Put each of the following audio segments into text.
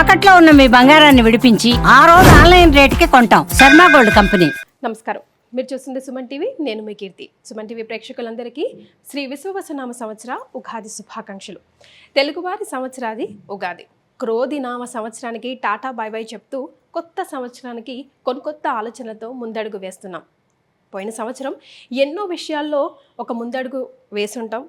తాకట్లో ఉన్న మీ బంగారాన్ని విడిపించి ఆ రోజు ఆన్లైన్ రేటుకి కొంటాం. Sharma gold company. నమస్కారం. మీరు చూస్తుంది సుమన్ టీవీ నేను మీ కీర్తి. సుమన్ టీవీ ప్రేక్షకులందరికీ శ్రీ విశ్వవసనామ సంవత్సర ఉగాది శుభాకాంక్షలు. తెలుగువారి సంవత్సరాది ఉగాది. క్రోధి నామ సంవత్సరానికి టాటా బై బాయ్ చెప్తూ కొత్త సంవత్సరానికి కొన్ని కొత్త ఆలోచనలతో ముందడుగు వేస్తున్నాం. పోయిన సంవత్సరం ఎన్నో విషయాల్లో ఒక ముందడుగు వేసుంటాం.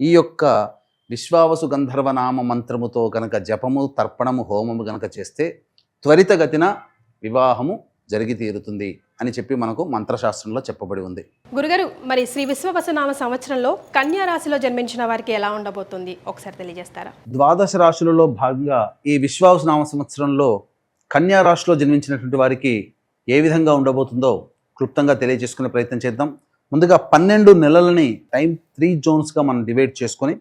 ఈ యొక్క విశ్వావసు గంధర్వనామ మంత్రముతో కనుక జపము తర్పణము హోమము కనుక చేస్తే త్వరితగతిన వివాహము జరిగి తీరుతుంది అని చెప్పి మనకు మంత్రశాస్త్రంలో చెప్పబడి ఉంది. గురుగారు మరి శ్రీ విశ్వవసు నామ సంవత్సరంలో కన్యా రాశిలో జన్మించిన వారికి ఎలా ఉండబోతుంది? ఒకసారి తెలియజేస్తారా? ద్వాదశ రాశులలో భాగంగా ఈ విశ్వావసు నామ సంవత్సరంలో కన్యా రాశిలో జన్మించినటువంటి వారికి ఏ విధంగా ఉండబోతుందో క్లుప్తంగా తెలియజేసుకునే ప్రయత్నం చేద్దాం. ముందుగా పన్నెండు నెలలని టైం త్రీ జోన్స్గా మనం డివైడ్ చేసుకొని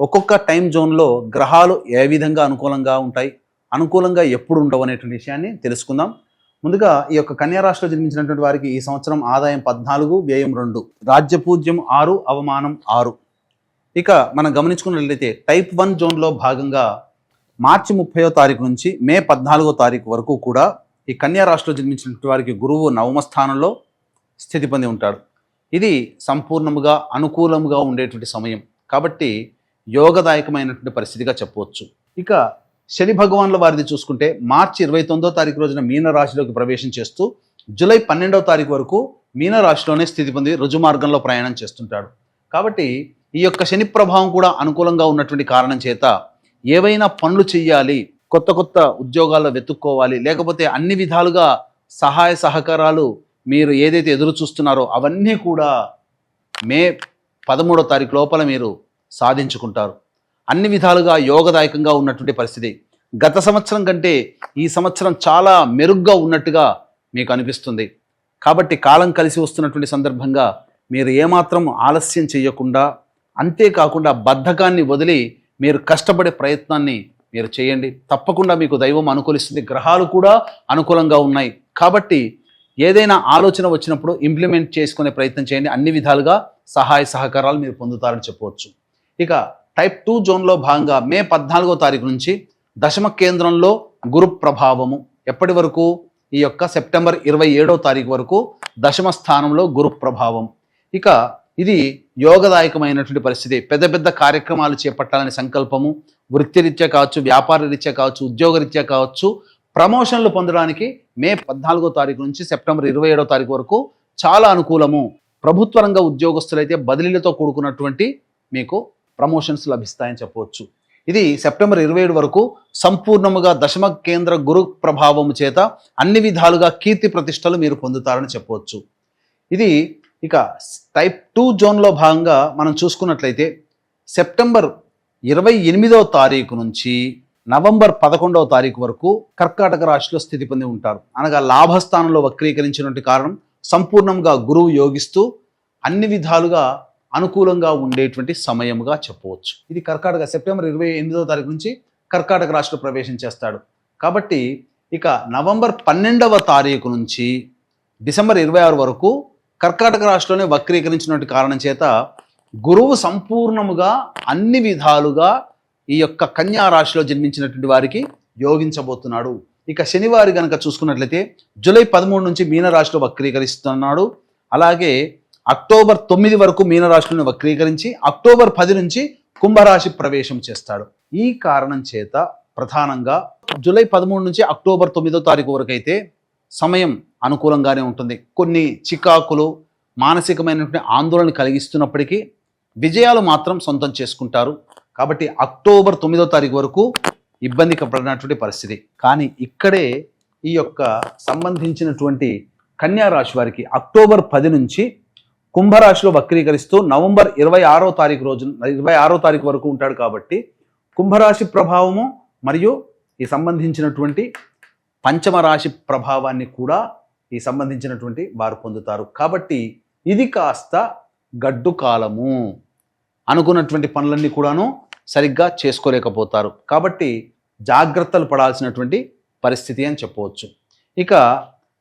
ఒక్కొక్క టైం జోన్లో గ్రహాలు ఏ విధంగా అనుకూలంగా ఉంటాయి అనుకూలంగా ఎప్పుడు ఉండవు అనేటువంటి విషయాన్ని తెలుసుకుందాం. ముందుగా ఈ యొక్క కన్యా రాశిలో జన్మించినటువంటి వారికి ఈ సంవత్సరం ఆదాయం పద్నాలుగు వ్యయం రెండు రాజ్యపూజ్యం ఆరు అవమానం ఆరు. ఇక మనం గమనించుకున్నట్లయితే టైప్ వన్ జోన్లో భాగంగా మార్చి ముప్పయో తారీఖు నుంచి మే పద్నాలుగో తారీఖు వరకు కూడా ఈ కన్యా రాశిలో జన్మించినటువంటి వారికి గురువు నవమ స్థానంలో స్థితి పొంది ఉంటాడు. ఇది సంపూర్ణముగా అనుకూలముగా ఉండేటువంటి సమయం. కాబట్టి యోగదాయకమైనటువంటి పరిస్థితిగా చెప్పవచ్చు. ఇక శని భగవాన్ల వారిది చూసుకుంటే మార్చి ఇరవై తొమ్మిదో తారీఖు రోజున మీనరాశిలోకి ప్రవేశం చేస్తూ జూలై పన్నెండవ తారీఖు వరకు మీనరాశిలోనే స్థితి పొంది రుజుమార్గంలో ప్రయాణం చేస్తుంటాడు. కాబట్టి ఈ యొక్క శని ప్రభావం కూడా అనుకూలంగా ఉన్నటువంటి కారణం చేత ఏవైనా పనులు చేయాలి కొత్త కొత్త ఉద్యోగాల్లో వెతుక్కోవాలి లేకపోతే అన్ని విధాలుగా సహాయ సహకారాలు మీరు ఏదైతే ఎదురు చూస్తున్నారో అవన్నీ కూడా మే పదమూడో తారీఖు లోపల మీరు సాధించుకుంటారు. అన్ని విధాలుగా యోగదాయకంగా ఉన్నటువంటి పరిస్థితి. గత సంవత్సరం కంటే ఈ సంవత్సరం చాలా మెరుగ్గా ఉన్నట్టుగా మీకు అనిపిస్తుంది. కాబట్టి కాలం కలిసి వస్తున్నటువంటి సందర్భంగా మీరు ఏమాత్రం ఆలస్యం చేయకుండా అంతేకాకుండా బద్ధకాన్ని వదిలి మీరు కష్టపడే ప్రయత్నాన్ని మీరు చేయండి. తప్పకుండా మీకు దైవం అనుకూలిస్తుంది. గ్రహాలు కూడా అనుకూలంగా ఉన్నాయి. కాబట్టి ఏదైనా ఆలోచన వచ్చినప్పుడు ఇంప్లిమెంట్ చేసుకునే ప్రయత్నం చేయండి. అన్ని విధాలుగా సహాయ సహకారాలు మీరు పొందుతారని చెప్పవచ్చు. ఇక టైప్ టూ జోన్లో భాగంగా మే పద్నాలుగో తారీఖు నుంచి దశమ కేంద్రంలో గురు ప్రభావము ఎప్పటి వరకు? ఈ యొక్క సెప్టెంబర్ ఇరవై ఏడో తారీఖు వరకు దశమ స్థానంలో గురు ప్రభావం. ఇక ఇది యోగదాయకమైనటువంటి పరిస్థితి. పెద్ద పెద్ద కార్యక్రమాలు చేపట్టాలనే సంకల్పము వృత్తిరీత్యా కావచ్చు వ్యాపార రీత్యా కావచ్చు ఉద్యోగరీత్యా కావచ్చు ప్రమోషన్లు పొందడానికి మే పద్నాలుగో తారీఖు నుంచి సెప్టెంబర్ ఇరవై ఏడో తారీఖు వరకు చాలా అనుకూలము. ప్రభుత్వ రంగ ఉద్యోగస్తులైతే బదిలీలతో కూడుకున్నటువంటి మీకు ప్రమోషన్స్ లభిస్తాయని చెప్పవచ్చు. ఇది సెప్టెంబర్ ఇరవై ఏడు వరకు సంపూర్ణముగా దశమ కేంద్ర గురు ప్రభావము చేత అన్ని విధాలుగా కీర్తి ప్రతిష్టలు మీరు పొందుతారని చెప్పవచ్చు. ఇది ఇక టైప్ టూ జోన్లో భాగంగా మనం చూసుకున్నట్లయితే సెప్టెంబర్ ఇరవై ఎనిమిదవ తారీఖు నుంచి నవంబర్ పదకొండవ తారీఖు వరకు కర్కాటక రాశిలో స్థితి పొంది ఉంటారు. అనగా లాభస్థానంలో వక్రీకరించినటువంటి కారణం సంపూర్ణంగా గురువు యోగిస్తూ అన్ని విధాలుగా అనుకూలంగా ఉండేటువంటి సమయముగా చెప్పవచ్చు. ఇది కర్కాటక సెప్టెంబర్ ఇరవై ఎనిమిదవ తారీఖు నుంచి కర్కాటక రాశిలో ప్రవేశం చేస్తాడు. కాబట్టి ఇక నవంబర్ పన్నెండవ తారీఖు నుంచి డిసెంబర్ ఇరవై ఆరు వరకు కర్కాటక రాశిలోనే వక్రీకరించినటువంటి కారణం చేత గురువు సంపూర్ణముగా అన్ని విధాలుగా ఈ యొక్క కన్యా రాశిలో జన్మించినటువంటి వారికి యోగించబోతున్నాడు. ఇక శనివారి గనక చూసుకున్నట్లయితే జూలై పదమూడు నుంచి మీనరాశిలో వక్రీకరిస్తున్నాడు. అలాగే అక్టోబర్ తొమ్మిది వరకు మీనరాశిలోని వక్రీకరించి అక్టోబర్ పది నుంచి కుంభరాశి ప్రవేశం చేస్తాడు. ఈ కారణం చేత ప్రధానంగా జూలై పదమూడు నుంచి అక్టోబర్ తొమ్మిదో తారీఖు వరకు అయితే సమయం అనుకూలంగానే ఉంటుంది. కొన్ని చికాకులు మానసికమైనటువంటి ఆందోళన కలిగిస్తున్నప్పటికీ విజయాలు మాత్రం సొంతం చేసుకుంటారు. కాబట్టి అక్టోబర్ తొమ్మిదో తారీఖు వరకు ఇబ్బంది పడినటువంటి పరిస్థితి. కానీ ఇక్కడే ఈ యొక్క సంబంధించినటువంటి కన్యా రాశి వారికి అక్టోబర్ పది నుంచి కుంభరాశిలో వక్రీకరిస్తూ నవంబర్ ఇరవై ఆరో తారీఖు రోజు ఇరవై ఆరో తారీఖు వరకు ఉంటాడు కాబట్టి కుంభరాశి ప్రభావము మరియు ఈ సంబంధించినటువంటి పంచమ రాశి ప్రభావాన్ని కూడా ఈ సంబంధించినటువంటి వారు పొందుతారు. కాబట్టి ఇది కాస్త గడ్డు కాలము. అనుకున్నటువంటి పనులన్నీ కూడాను సరిగ్గా చేసుకోలేకపోతారు. కాబట్టి జాగ్రత్తలు పడాల్సినటువంటి పరిస్థితి అని చెప్పవచ్చు. ఇక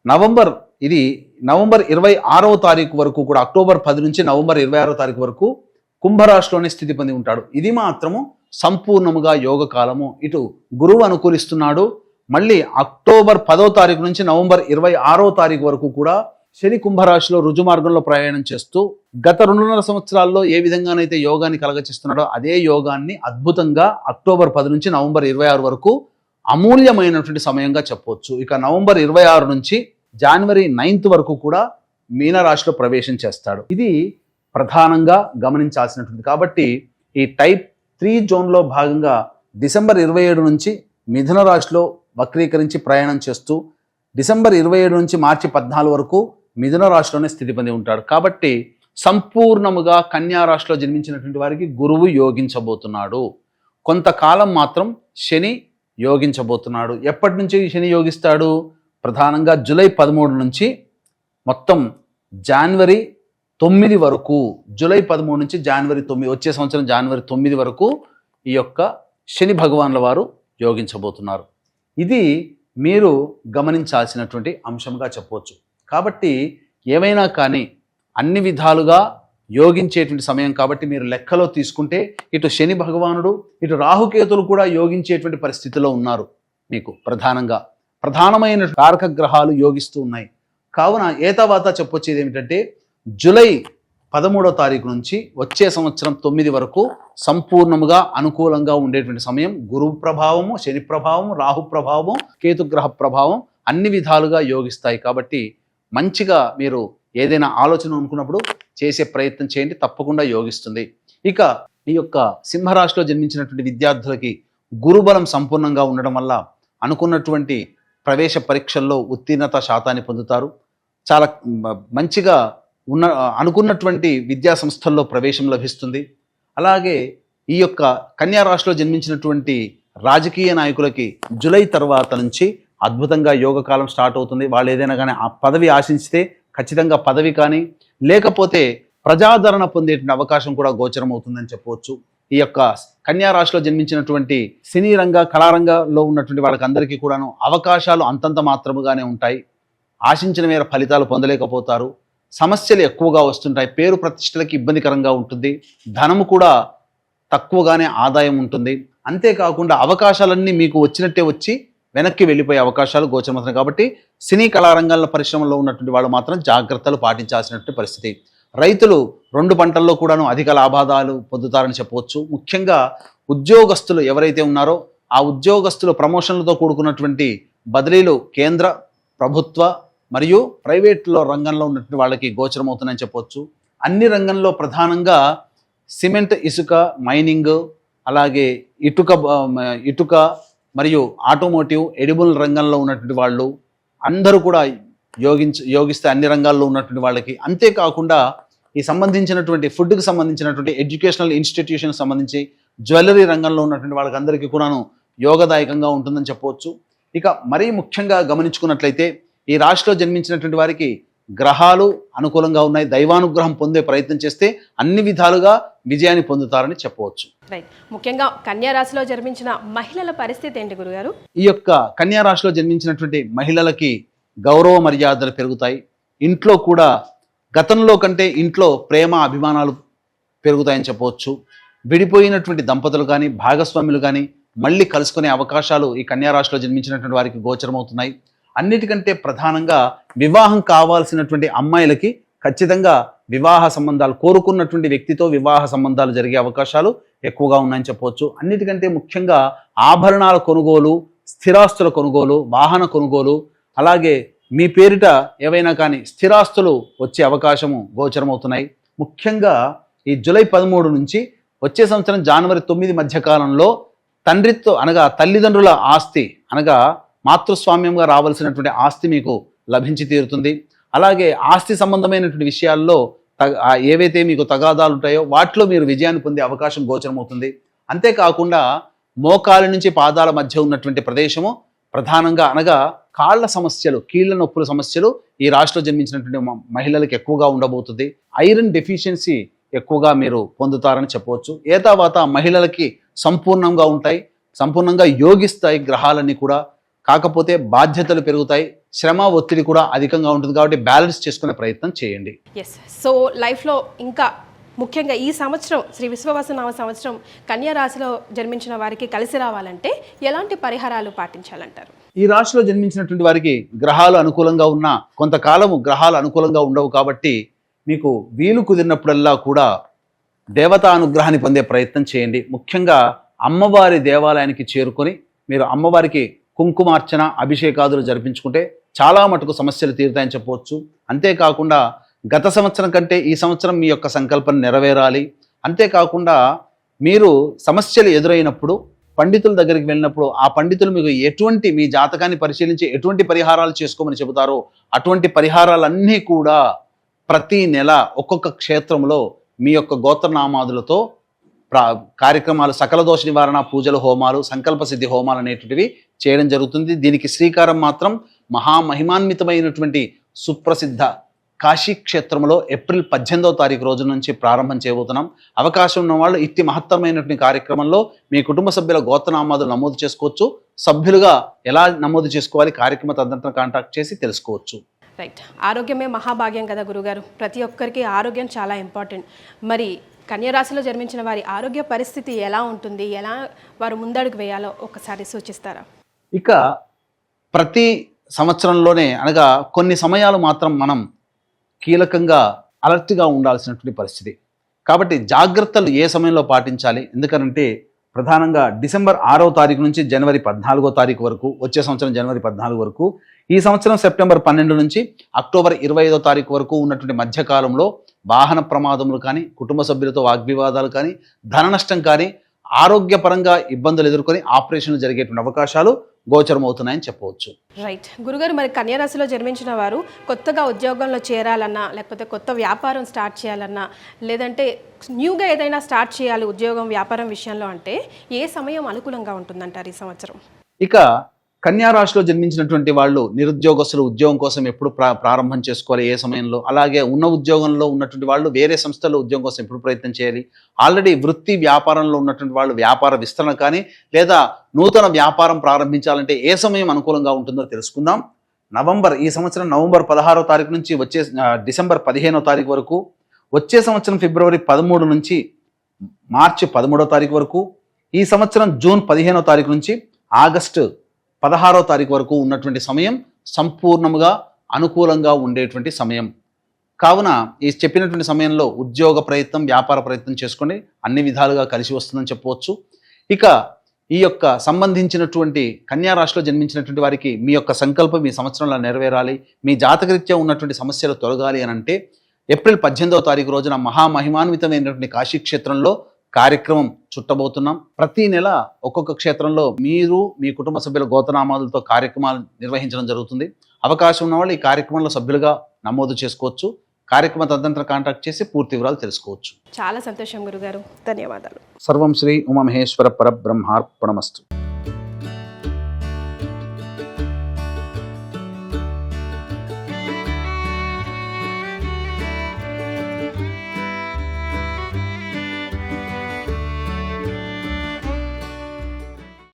నవంబర్ ఇది నవంబర్ ఇరవై ఆరవ తారీఖు వరకు కూడా అక్టోబర్ పది నుంచి నవంబర్ ఇరవై ఆరో తారీఖు వరకు కుంభరాశిలోనే స్థితి పొంది ఉంటాడు. ఇది మాత్రము సంపూర్ణముగా యోగ కాలము. ఇటు గురువు అనుకూలిస్తున్నాడు. మళ్ళీ అక్టోబర్ పదో తారీఖు నుంచి నవంబర్ ఇరవై ఆరో తారీఖు వరకు కూడా శని కుంభరాశిలో రుజుమార్గంలో ప్రయాణం చేస్తూ గత రెండున్నర సంవత్సరాల్లో ఏ విధంగానైతే యోగాన్ని కలగచేస్తున్నాడో అదే యోగాన్ని అద్భుతంగా అక్టోబర్ పది నుంచి నవంబర్ ఇరవై ఆరు వరకు అమూల్యమైనటువంటి సమయంగా చెప్పవచ్చు. ఇక నవంబర్ ఇరవై ఆరు నుంచి జనవరి నైన్త్ వరకు కూడా మీనరాశిలో ప్రవేశం చేస్తాడు. ఇది ప్రధానంగా గమనించాల్సినటువంటి కాబట్టి ఈ టైప్ త్రీ జోన్లో భాగంగా డిసెంబర్ ఇరవై ఏడు నుంచి మిథున రాశిలో వక్రీకరించి ప్రయాణం చేస్తూ డిసెంబర్ ఇరవై ఏడు నుంచి మార్చి పద్నాలుగు వరకు మిథున రాశిలోనే స్థితి పొంది ఉంటాడు. కాబట్టి సంపూర్ణముగా కన్యా రాశిలో జన్మించినటువంటి వారికి గురువు యోగించబోతున్నాడు. కొంతకాలం మాత్రం శని యోగించబోతున్నాడు. ఎప్పటి నుంచి శని యోగిస్తాడు? ప్రధానంగా జూలై పదమూడు నుంచి మొత్తం జనవరి తొమ్మిది వరకు జూలై పదమూడు నుంచి జనవరి తొమ్మిది వచ్చే సంవత్సరం జనవరి తొమ్మిది వరకు ఈ యొక్క శని భగవాన్ల వారు యోగించబోతున్నారు. ఇది మీరు గమనించాల్సినటువంటి అంశంగా చెప్పవచ్చు. కాబట్టి ఏమైనా కానీ అన్ని విధాలుగా యోగించేటువంటి సమయం కాబట్టి మీరు లెక్కలో తీసుకుంటే ఇటు శని భగవానుడు ఇటు రాహుకేతులు కూడా యోగించేటువంటి పరిస్థితిలో ఉన్నారు మీకు ప్రధానంగా. ప్రధానమైన కారక గ్రహాలు యోగిస్తూ ఉన్నాయి. కావున ఏ తర్వాత చెప్పొచ్చేది ఏమిటంటే జూలై పదమూడో తారీఖు నుంచి వచ్చే సంవత్సరం తొమ్మిది వరకు సంపూర్ణముగా అనుకూలంగా ఉండేటువంటి సమయం గురువు ప్రభావము శని ప్రభావము రాహు ప్రభావము కేతుగ్రహ ప్రభావం అన్ని విధాలుగా యోగిస్తాయి కాబట్టి మంచిగా మీరు ఏదైనా ఆలోచన అనుకున్నప్పుడు చేసే ప్రయత్నం చేయండి తప్పకుండా యోగిస్తుంది. ఇక ఈ యొక్క సింహరాశిలో జన్మించినటువంటి విద్యార్థులకి గురుబలం సంపూర్ణంగా ఉండడం వల్ల అనుకున్నటువంటి ప్రవేశ పరీక్షల్లో ఉత్తీర్ణత శాతాన్ని పొందుతారు. చాలా మంచిగా ఉన్న అనుకున్నటువంటి విద్యా సంస్థల్లో ప్రవేశం లభిస్తుంది. అలాగే ఈ యొక్క కన్యా రాశిలో జన్మించినటువంటి రాజకీయ నాయకులకి జూలై తర్వాత నుంచి అద్భుతంగా యోగ కాలం స్టార్ట్ అవుతుంది. వాళ్ళు ఏదైనా కానీ ఆ పదవి ఆశించితే ఖచ్చితంగా పదవి కానీ లేకపోతే ప్రజాదరణ పొందేటువంటి అవకాశం కూడా గోచరం అవుతుందని చెప్పవచ్చు. ఈ యొక్క కన్యా రాశిలో జన్మించినటువంటి సినీ రంగ కళారంగంలో ఉన్నటువంటి వాళ్ళకందరికీ కూడాను అవకాశాలు అంతంత మాత్రముగానే ఉంటాయి. ఆశించిన మేర ఫలితాలు పొందలేకపోతారు. సమస్యలు ఎక్కువగా వస్తుంటాయి. పేరు ప్రతిష్టలకి ఇబ్బందికరంగా ఉంటుంది. ధనము కూడా తక్కువగానే ఆదాయం ఉంటుంది. అంతేకాకుండా అవకాశాలన్నీ మీకు వచ్చినట్టే వచ్చి వెనక్కి వెళ్ళిపోయే అవకాశాలు గోచరమవుతున్నాయి. కాబట్టి సినీ కళారంగాల పరిశ్రమలో ఉన్నటువంటి వాళ్ళు మాత్రం జాగ్రత్తలు పాటించాల్సినటువంటి పరిస్థితి. రైతులు రెండు పంటల్లో కూడాను అధిక లాభాదాలు పొందుతారని చెప్పవచ్చు. ముఖ్యంగా ఉద్యోగస్తులు ఎవరైతే ఉన్నారో ఆ ఉద్యోగస్తులు ప్రమోషన్లతో కూడుకున్నటువంటి బదిలీలు కేంద్ర ప్రభుత్వ మరియు ప్రైవేట్లో రంగంలో ఉన్నటువంటి వాళ్ళకి గోచరమవుతుందని చెప్పవచ్చు. అన్ని రంగంలో ప్రధానంగా సిమెంట్ ఇసుక మైనింగ్ అలాగే ఇటుక ఇటుక మరియు ఆటోమోటివ్ ఎడిబుల్ రంగంలో ఉన్నటువంటి వాళ్ళు అందరూ కూడా యోగించ యోగిస్తే అన్ని రంగాల్లో ఉన్నటువంటి వాళ్ళకి అంతేకాకుండా ఈ సంబంధించినటువంటి ఫుడ్కి సంబంధించినటువంటి ఎడ్యుకేషనల్ ఇన్స్టిట్యూషన్ సంబంధించి జ్యువెలరీ రంగంలో ఉన్నటువంటి వాళ్ళకి అందరికీ కూడాను యోగదాయకంగా ఉంటుందని చెప్పవచ్చు. ఇక మరీ ముఖ్యంగా గమనించుకున్నట్లయితే ఈ రాశిలో జన్మించినటువంటి వారికి గ్రహాలు అనుకూలంగా ఉన్నాయి. దైవానుగ్రహం పొందే ప్రయత్నం చేస్తే అన్ని విధాలుగా విజయాన్ని పొందుతారని చెప్పవచ్చు. ముఖ్యంగా కన్యా రాశిలో జన్మించిన మహిళల పరిస్థితి ఏంటి గురుగారు? ఈ యొక్క కన్యా రాశిలో జన్మించినటువంటి మహిళలకి గౌరవ మర్యాదలు పెరుగుతాయి. ఇంట్లో కూడా గతంలో కంటే ఇంట్లో ప్రేమ అభిమానాలు పెరుగుతాయని చెప్పవచ్చు. విడిపోయినటువంటి దంపతులు కానీ భాగస్వాములు కానీ మళ్ళీ కలుసుకునే అవకాశాలు ఈ కన్యా రాశిలో జన్మించినటువంటి వారికి గోచరమవుతున్నాయి. అన్నిటికంటే ప్రధానంగా వివాహం కావాల్సినటువంటి అమ్మాయిలకి ఖచ్చితంగా వివాహ సంబంధాలు కోరుకున్నటువంటి వ్యక్తితో వివాహ సంబంధాలు జరిగే అవకాశాలు ఎక్కువగా ఉన్నాయని చెప్పవచ్చు. అన్నిటికంటే ముఖ్యంగా ఆభరణాల కొనుగోలు స్థిరాస్తుల కొనుగోలు వాహన కొనుగోలు అలాగే మీ పేరిట ఏవైనా కానీ స్థిరాస్తులు వచ్చే అవకాశము గోచరమవుతున్నాయి. ముఖ్యంగా ఈ జూలై పదమూడు నుంచి వచ్చే సంవత్సరం జనవరి తొమ్మిది మధ్యకాలంలో తండ్రితో అనగా తల్లిదండ్రుల ఆస్తి అనగా మాతృస్వామ్యంగా రావాల్సినటువంటి ఆస్తి మీకు లభించి తీరుతుంది. అలాగే ఆస్తి సంబంధమైనటువంటి విషయాల్లో ఏవైతే మీకు తగాదాలు ఉంటాయో వాటిలో మీరు విజయాన్ని పొందే అవకాశం గోచరమవుతుంది. అంతేకాకుండా మోకాల నుంచి పాదాల మధ్య ఉన్నటువంటి ప్రదేశము ప్రధానంగా అనగా కాళ్ళ సమస్యలు కీళ్ళ నొప్పుల సమస్యలు ఈ రాష్ట్రంలో జన్మించినటువంటి మహిళలకు ఎక్కువగా ఉండబోతుంది. ఐరన్ డెఫిషియన్సీ ఎక్కువగా మీరు పొందుతారని చెప్పవచ్చు. ఏ తర్వాత మహిళలకి సంపూర్ణంగా ఉంటాయి. సంపూర్ణంగా యోగిస్తాయి గ్రహాలన్నీ కూడా. కాకపోతే బాధ్యతలు పెరుగుతాయి. శ్రమ ఒత్తిడి కూడా అధికంగా ఉంటుంది కాబట్టి బ్యాలెన్స్ చేసుకునే ప్రయత్నం చేయండి. ఎస్ సో లైఫ్లో ఇంకా ముఖ్యంగా ఈ సంవత్సరం శ్రీ విశ్వవసనామ సంవత్సరం కన్యా రాశిలో జన్మించిన వారికి కలిసి రావాలంటే ఎలాంటి పరిహారాలు పాటించాలంటారు? ఈ రాశిలో జన్మించినటువంటి వారికి గ్రహాలు అనుకూలంగా ఉన్నా కొంతకాలము గ్రహాలు అనుకూలంగా ఉండవు కాబట్టి మీకు వీలు కుదిరినప్పుడల్లా కూడా దేవతా అనుగ్రహాన్ని పొందే ప్రయత్నం చేయండి. ముఖ్యంగా అమ్మవారి దేవాలయానికి చేరుకొని మీరు అమ్మవారికి కుంకుమార్చన అభిషేకాదులు జరిపించుకుంటే చాలా మటుకు సమస్యలు తీరుతాయని చెప్పవచ్చు. అంతేకాకుండా గత సంవత్సరం కంటే ఈ సంవత్సరం మీ యొక్క సంకల్పం నెరవేరాలి. అంతేకాకుండా మీరు సమస్యలు ఎదురైనప్పుడు పండితుల దగ్గరికి వెళ్ళినప్పుడు ఆ పండితులు మీకు ఎటువంటి మీ జాతకాన్ని పరిశీలించి ఎటువంటి పరిహారాలు చేసుకోమని చెబుతారో అటువంటి పరిహారాలన్నీ కూడా ప్రతి నెల ఒక్కొక్క క్షేత్రంలో మీ యొక్క గోత్రనామాదులతో కార్యక్రమాలు సకల దోష నివారణ పూజలు హోమాలు సంకల్ప సిద్ధి హోమాలు అనేటువంటివి చేయడం జరుగుతుంది. దీనికి శ్రీకారం మాత్రం మహామహిమాన్వితమైనటువంటి సుప్రసిద్ధ కాశీ క్షేత్రంలో ఏప్రిల్ పద్దెనిమిదవ తారీఖు రోజు నుంచి ప్రారంభం చేయబోతున్నాం. అవకాశం ఉన్న వాళ్ళు ఇట్టి మహత్తరమైనటువంటి కార్యక్రమంలో మీ కుటుంబ సభ్యుల గోత్రనామాదులు నమోదు చేసుకోవచ్చు. సభ్యులుగా ఎలా నమోదు చేసుకోవాలి కార్యక్రమ తదంతరం కాంటాక్ట్ చేసి తెలుసుకోవచ్చు. రైట్ ఆరోగ్యమే మహాభాగ్యం కదా గురుగారు. ప్రతి ఒక్కరికి ఆరోగ్యం చాలా ఇంపార్టెంట్ మరి కన్యరాశిలో జన్మించిన వారి ఆరోగ్య పరిస్థితి ఎలా ఉంటుంది? ఎలా వారు ముందడుగు వేయాలో ఒకసారి సూచిస్తారా? ఇక ప్రతి సంవత్సరంలోనే అనగా కొన్ని సమయాలు మాత్రం మనం కీలకంగా అలర్ట్గా ఉండాల్సినటువంటి పరిస్థితి. కాబట్టి జాగ్రత్తలు ఏ సమయంలో పాటించాలి? ఎందుకనంటే ప్రధానంగా డిసెంబర్ ఆరో తారీఖు నుంచి జనవరి పద్నాలుగో తారీఖు వరకు వచ్చే సంవత్సరం జనవరి పద్నాలుగు వరకు ఈ సంవత్సరం సెప్టెంబర్ పన్నెండు నుంచి అక్టోబర్ ఇరవై ఐదో తారీఖు వరకు ఉన్నటువంటి మధ్యకాలంలో వాహన ప్రమాదములు కానీ కుటుంబ సభ్యులతో వాగ్వివాదాలు కానీ ధన నష్టం కానీ ఆరోగ్యపరంగా ఇబ్బందులు ఎదుర్కొని ఆపరేషన్లు జరిగేటువంటి అవకాశాలు గోచరమవుతున్నాయని చెప్పవచ్చు. రైట్ గురుగారు మరి కన్యా రాశిలో జన్మించిన వారు కొత్తగా ఉద్యోగంలో చేరాలన్నా లేకపోతే కొత్త వ్యాపారం స్టార్ట్ చేయాలన్నా లేదంటే న్యూగా ఏదైనా స్టార్ట్ చేయాలి ఉద్యోగం వ్యాపారం విషయంలో అంటే ఏ సమయం అనుకూలంగా ఉంటుందంటారు ఈ సంవత్సరం? ఇక కన్యారాశిలో జన్మించినటువంటి వాళ్ళు నిరుద్యోగస్తులు ఉద్యోగం కోసం ఎప్పుడు ప్రా ప్రారంభం చేసుకోవాలి ఏ సమయంలో? అలాగే ఉన్న ఉద్యోగంలో ఉన్నటువంటి వాళ్ళు వేరే సంస్థల్లో ఉద్యోగం కోసం ఎప్పుడు ప్రయత్నం చేయాలి? ఆల్రెడీ వృత్తి వ్యాపారంలో ఉన్నటువంటి వాళ్ళు వ్యాపార విస్తరణ కానీ లేదా నూతన వ్యాపారం ప్రారంభించాలంటే ఏ సమయం అనుకూలంగా ఉంటుందో తెలుసుకుందాం. నవంబర్ ఈ సంవత్సరం నవంబర్ పదహారో తారీఖు నుంచి వచ్చే డిసెంబర్ పదిహేనో తారీఖు వరకు వచ్చే సంవత్సరం ఫిబ్రవరి పదమూడు నుంచి మార్చి పదమూడో తారీఖు వరకు ఈ సంవత్సరం జూన్ పదిహేనో తారీఖు నుంచి ఆగస్టు పదహారో తారీఖు వరకు ఉన్నటువంటి సమయం సంపూర్ణముగా అనుకూలంగా ఉండేటువంటి సమయం. కావున ఈ చెప్పినటువంటి సమయంలో ఉద్యోగ ప్రయత్నం వ్యాపార ప్రయత్నం చేసుకొని అన్ని విధాలుగా కలిసి వస్తుందని చెప్పవచ్చు. ఇక ఈ యొక్క సంబంధించినటువంటి కన్యారాశిలో జన్మించినటువంటి వారికి మీ యొక్క సంకల్పం మీ సంవత్సరంలో నెరవేరాలి. మీ జాతకరీత్యా ఉన్నటువంటి సమస్యలు తొలగాలి అని అంటే ఏప్రిల్ పద్దెనిమిదవ తారీఖు రోజున మహామహిమాన్వితమైనటువంటి కాశీ క్షేత్రంలో కార్యక్రమం చుట్టబోతున్నాం. ప్రతి నెల ఒక్కొక్క క్షేత్రంలో మీరు మీ కుటుంబ సభ్యుల గోతనామాలతో కార్యక్రమాలు నిర్వహించడం జరుగుతుంది. అవకాశం ఉన్న వాళ్ళు ఈ కార్యక్రమంలో సభ్యులుగా నమోదు చేసుకోవచ్చు. కార్యక్రమ తదనంతరం కాంటాక్ట్ చేసి పూర్తి వివరాలు తెలుసుకోవచ్చు. చాలా సంతోషం గురుగారు. ధన్యవాదాలు. సర్వం శ్రీ ఉమామహేశ్వర పరబ్రహ్మార్పణమస్తు.